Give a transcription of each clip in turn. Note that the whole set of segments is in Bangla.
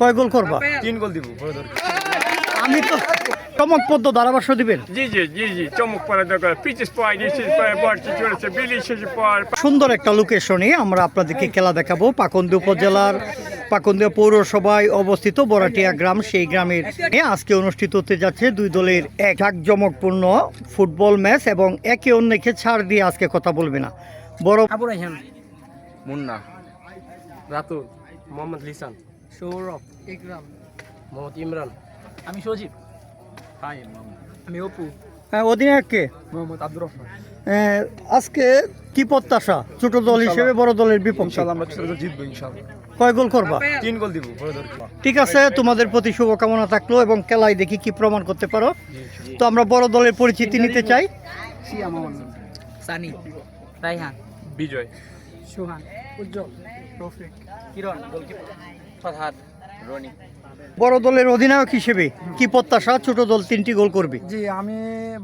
কয় গোল করবা? তিন গোল দিব আমি তো চমকপদ্য ধারাভাষ্য দিবেন। জি জি জি জি চমক পিচেস সুন্দর একটা লোকেশনে আমরা আপনাদেরকে খেলা দেখাবো। পাকন্দি উপজেলার পাকন্দিয়া পৌরসভায় অবস্থিত বরাটিয়া গ্রাম। সেই গ্রামের এ আজকে অনুষ্ঠিত হতে যাচ্ছে দুই দলের এক। জাঁকজমকপূর্ণ ফুটবল ম্যাচ এবং একে অন্যকে ছাড় দিয়ে আজকে কথা বলবে না। বড় মুন্না। রাতুল মোহাম্মদ লিসান। সৌরভ ইকরাম। মোহাম্মদ ইমরান। আমি সজীব। আমি অপু। হ্যাঁ, অধিনায়ককে মোহাম্মদ আব্দুর রহমান। আজকে কি প্রত্যাশা? ছোট দল হিসেবে বড় দলের বিপক্ষে? আমরা ছোট জিতবো ইনশাআল্লাহ কয় গোল করবা? তিন গোল দিব বড় দরকার ঠিক আছে তোমাদের প্রতি শুভকামনা থাকল এবং খেলায় দেখি কি প্রমাণ করতে পারো। তো আমরা বড় দলের পরিচিতি নিতে চাই। সানি রাইহান বিজয়। সুহান উজ্জ্বল রফিক কিরণ। গোলকিপার ফারহাদ রনি। বড় দলের অধিনায়ক হিসেবে কি প্রত্যাশা? ছোট দল তিনটি গোল করবে। জি আমি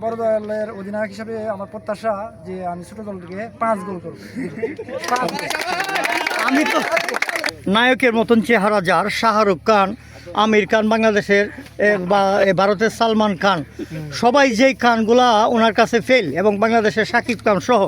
বড় দলের অধিনায়ক হিসাবে আমার প্রত্যাশা যে আমি ছোট দলটিকে পাঁচ গোল করব। আমি তো নায়কের মতন চেহারা যার শাহরুখ খান আমির খান বাংলাদেশের বা এ, ভারতের সালমান খান। সবাই যেই খানগুলা ওনার কাছে ফেল এবং বাংলাদেশের শাকিব খান সহ।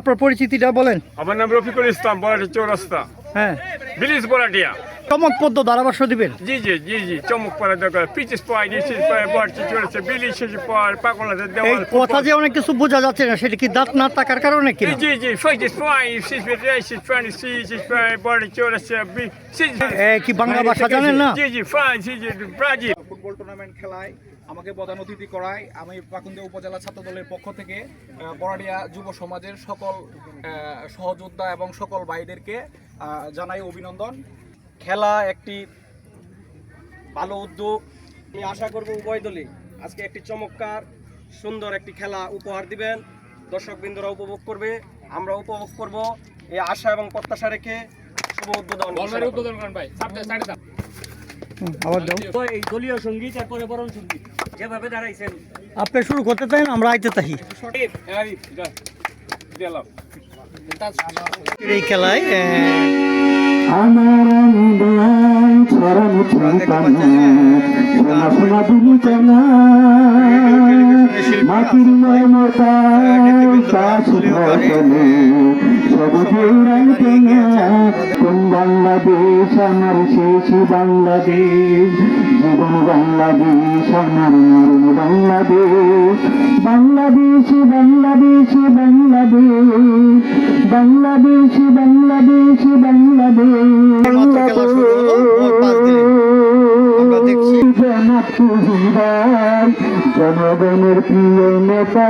আপনার পরিচিতিটা বলেন। আমার নাম রফিকুল ইসলাম বরাটি চৌরাস্তা। হ্যাঁ। বিলিস বরাটিয়া। চমকপদ্য ধারাভাষ্য দিবেন? জি জি জি জি চমক দরকার পিচেস পয় ডিসেস পয় বর্ষি চলেছে বিলি শেষে পাগলাদের দেওয়াল কথা যে অনেক কিছু বোঝা যাচ্ছে না সেটা কি দাঁত না থাকার কারণে কি জি জি ফইটিস পয় সিস রেসিস ফ্রান্স সিস পয় বরাটি চৌরাস্তা বি সিস কি বাংলা ভাষা জানেন না? জি জি ফ্রান্স জি জি ব্রাজিল। ফুটবল টুর্নামেন্ট খেলায় আমাকে প্রধান অতিথি করায় আমি পাকুন্দিয়া উপজেলা ছাত্র দলের পক্ষ থেকে আহ, বড়াডিয়া যুব সমাজের সকল সহযোদ্ধা এবং সকল ভাইদেরকে জানাই অভিনন্দন। খেলা একটি ভালো উদ্যোগ। আমি আশা করব উভয় দলই আজকে একটি চমৎকার সুন্দর একটি খেলা উপহার দিবেন। দর্শকবৃন্দরা উপভোগ করবে আমরা উপভোগ করব। এই আশা এবং প্রত্যাশা রেখে শুভ উদ্বোধন দাও দলীয় সংগীত তারপরে বরণ সংগীত যেভাবে দাঁড়াইছেন। আপনি শুরু করতে চান আমরা আইতে তাহি এই খেলায় আমার ছড়ানো ঠিকানা সোনা সোনা দিলি কেনা মাটির মমতা কোন বাংলাদেশ আমার শেষ বাংলাদেশ জীবন বাংলাদেশ আমার বাংলাদেশ বাংলাদেশ বাংলাদেশ বাংলাদেশ জনগণের প্রিয় নেতা